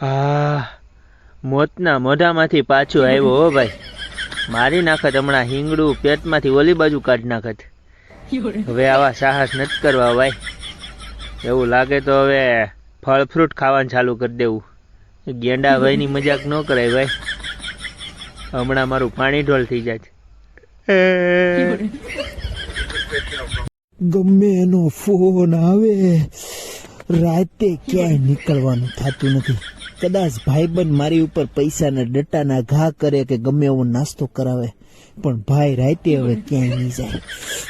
હા મોતના મોઢામાંથી પાછો આવ્યો હો ભાઈ. મારી નાખત હમણાં હિંગડું પેટમાંથી ઓલી બાજુ કાઢી નાખત. હવે આવા સાહસ નથી કરવા ભાઈ. એવું લાગે તો હવે ફળ ફ્રૂટ ખાવાનું ચાલુ કરી દેવું. ગેંડા ભાઈની મજાક ન કરાય ભાઈ. હમણાં મારું પાણી ઢોલ થઈ જાય. ગમે એનો ફોન આવે રાતે ક્યાંય નીકળવાનું થતું નથી. કદાચ ભાઈબંધ મારી ઉપર પૈસાના ડટ્ટાના ઘા કરે કે ગમે એવો નાસ્તો કરાવે. પણ ભાઈ રાતે હવે ક્યાંય નહીં જાય.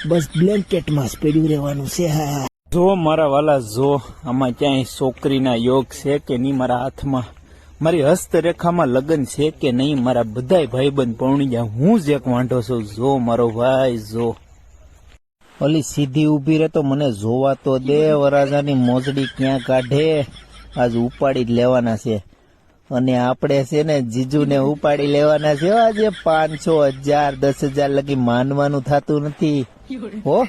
બસ બ્લેન્કેટમાં જ રહેવાનું છે. હા જો મારા વાલા, જો આમાં ક્યાંય છોકરીના યોગ છે કે નહીં મારા હાથમાં? મારી હસ્તરેખામાં લગ્ન છે કે નહીં? મારા બધાય ભાઈબંધ પૌણી ગયા. હું જ એક વાંઢો છું. જો મારો ભાઈ, જો. ઓલી સીધી ઊભી રહે તો મને જોવા તો દે, વરાજાની મોજડી ક્યાં કાઢે? આજ ઉપાડી જ લેવાના છે. અને આપણે છે ને જીજુને ઉપાડી લેવાના છે આજે પાંચસો હજાર, દસ હજાર લગી માનવાનું થતું નથી. હો,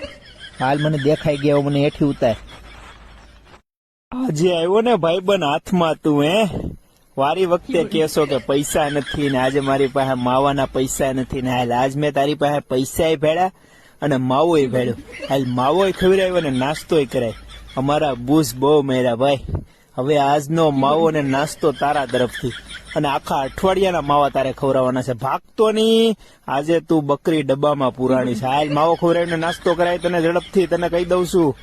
હાલ મને દેખાઈ ગયા મને એઠી ઉતાર. આજે આવ્યો ને ભાઈબંધ હાથમાં તું, હે? વારી વખતે કેસો કે પૈસા નથી ને, આજે મારી પાસે માવાના પૈસા નથી ને, હાલ આજ મેં તારી પાસે પૈસા ભેળ્યા અને માવોય ભેળ્યો હાલ માવોય ખવડાવ્યો અને નાસ્તોય કરાય. અમારા બુશ બહુ મેરા ભાઈ. હવે આજનો માવો ને નાસ્તો તારા તરફથી. અને આખા અઠવાડિયાના માવા તારે ખવડાવવાના છે. ભાગતો નહીં. આજે તું બકરી ડબ્બામાં પુરાણી છે. હાલ માવો ખવડાવીને નાસ્તો કરાય, તને ઝડપથી તને કહી દઉં છું.